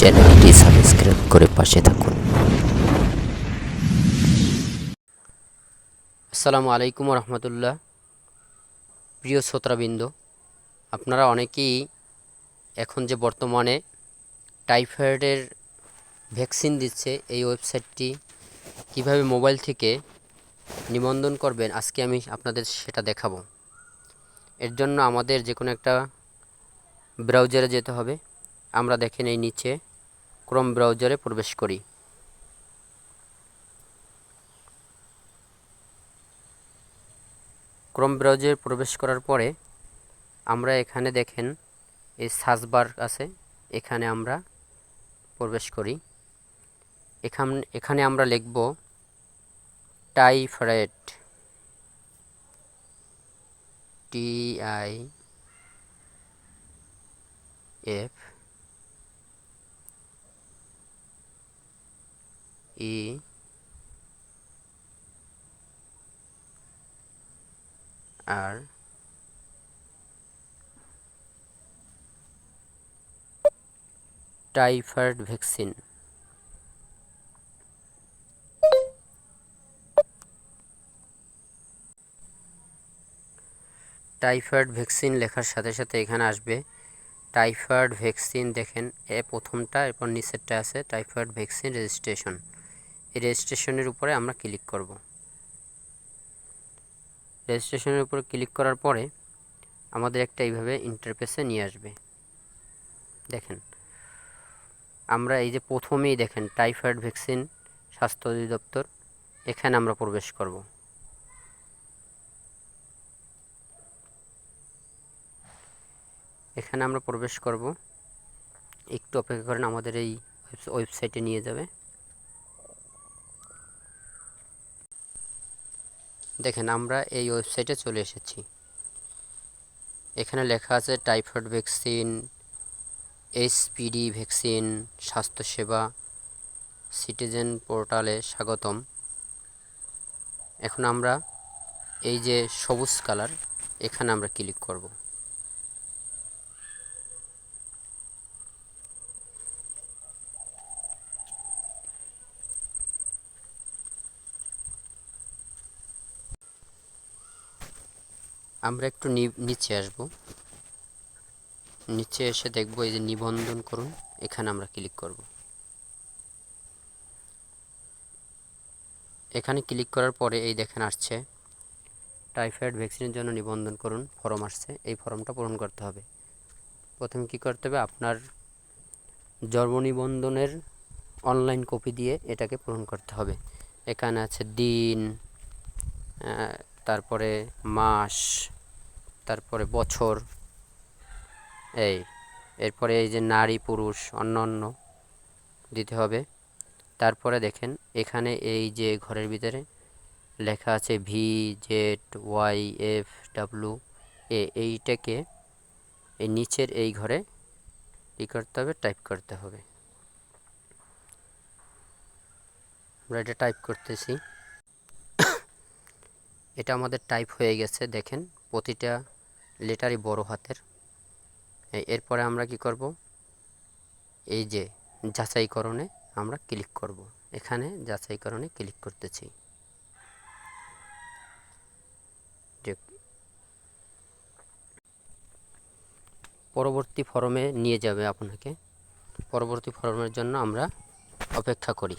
চ্যানেলটি সাবস্ক্রাইব করে পাশে থাকুন। আসসালামু আলাইকুম রহমতুল্লাহ প্রিয় শ্রোতাবৃন্দ, আপনারা অনেকেই এখন যে বর্তমানে টাইফয়েডের ভ্যাকসিন দিচ্ছে, এই ওয়েবসাইটটি কীভাবে মোবাইল থেকে নিবন্ধন করবেন, আজকে আমি আপনাদের সেটা দেখাবো। এর জন্য আমাদের যে কোনো একটা ব্রাউজারে যেতে হবে। আমরা দেখেন এই নিচে। ক্রোম ব্রাউজারে প্রবেশ করি। ক্রোম ব্রাউজারে প্রবেশ করার পরে আমরা এখানে দেখেন, এই সার্চ বার আছে, এখানে আমরা প্রবেশ করি। এখান, এখানে আমরা লিখব typhoid T I F E R typhoid vaccine typhoid vaccine লেখার সাথে সাথে এখানে আসবে। টাইফয়েড ভ্যাকসিন দেখেন, এ প্রথমটা, এরপর নিচেরটা আছে। টাইফয়েড ভ্যাকসিন রেজিস্ট্রেশন রেজিস্ট্রেশনের উপরে আমরা ক্লিক করব। রেজিস্ট্রেশনের উপর ক্লিক করার পরে আমাদের একটা এইভাবে ইন্টারফেসে নিয়ে আসবে। দেখেন, আমরা এই যে প্রথমেই দেখেন টাইফয়েড ভ্যাকসিন স্বাস্থ্য অধিদপ্তর, এখানে আমরা প্রবেশ করব। এখানে আমরা প্রবেশ করব। একটু অপেক্ষা করেন, আমাদের এই ওয়েবসাইটে নিয়ে যাবে। দেখেন, আমরা এই ওয়েবসাইটে চলে এসেছি। এখানে লেখা আছে টাইফয়েড ভ্যাকসিন এইচপিডি ভ্যাকসিন স্বাস্থ্যসেবা সিটিজেন পোর্টালে স্বাগতম। এখন আমরা এই যে সবুজ কালার এখানে আমরা ক্লিক করব। আমরা একটু নিচে আসব। নিচে এসে দেখব এই যে নিবন্ধন করুন, এখানে আমরা ক্লিক করব। এখানে ক্লিক করার পরে এই দেখেন আসছে, টাইফয়েড ভ্যাকসিনের জন্য নিবন্ধন করুন, ফর্ম আসছে, এই ফর্মটা পূরণ করতে হবে। প্রথমে কি করতে হবে? আপনার জন্ম নিবন্ধনের অনলাইন কপি দিয়ে এটাকে পূরণ করতে হবে। এখানে আছে দিন তারপরে মাস, তারপরে বছর, এই, এরপরে এই যে নারী পুরুষ অন্য অন্য দিতে হবে। তারপরে দেখেন, এখানে এই যে ঘরের ভিতরে লেখা আছে V Z Y F W A এইটাকে এই নিচের এই ঘরে কী করতে হবে? টাইপ করতে হবে। আমরা এটা টাইপ করতেছি। এটা আমাদের টাইপ হয়ে গেছে, দেখেন, প্রতিটা লেটারই বড় হাতের। এরপরে আমরা কি করব? এই যে যাচাইকরণে আমরা ক্লিক করব। এখানে যাচাইকরণে ক্লিক করতেছি। পরবর্তী ফরমে নিয়ে যাবে আপনাকে। পরবর্তী ফরমের জন্য আমরা অপেক্ষা করি।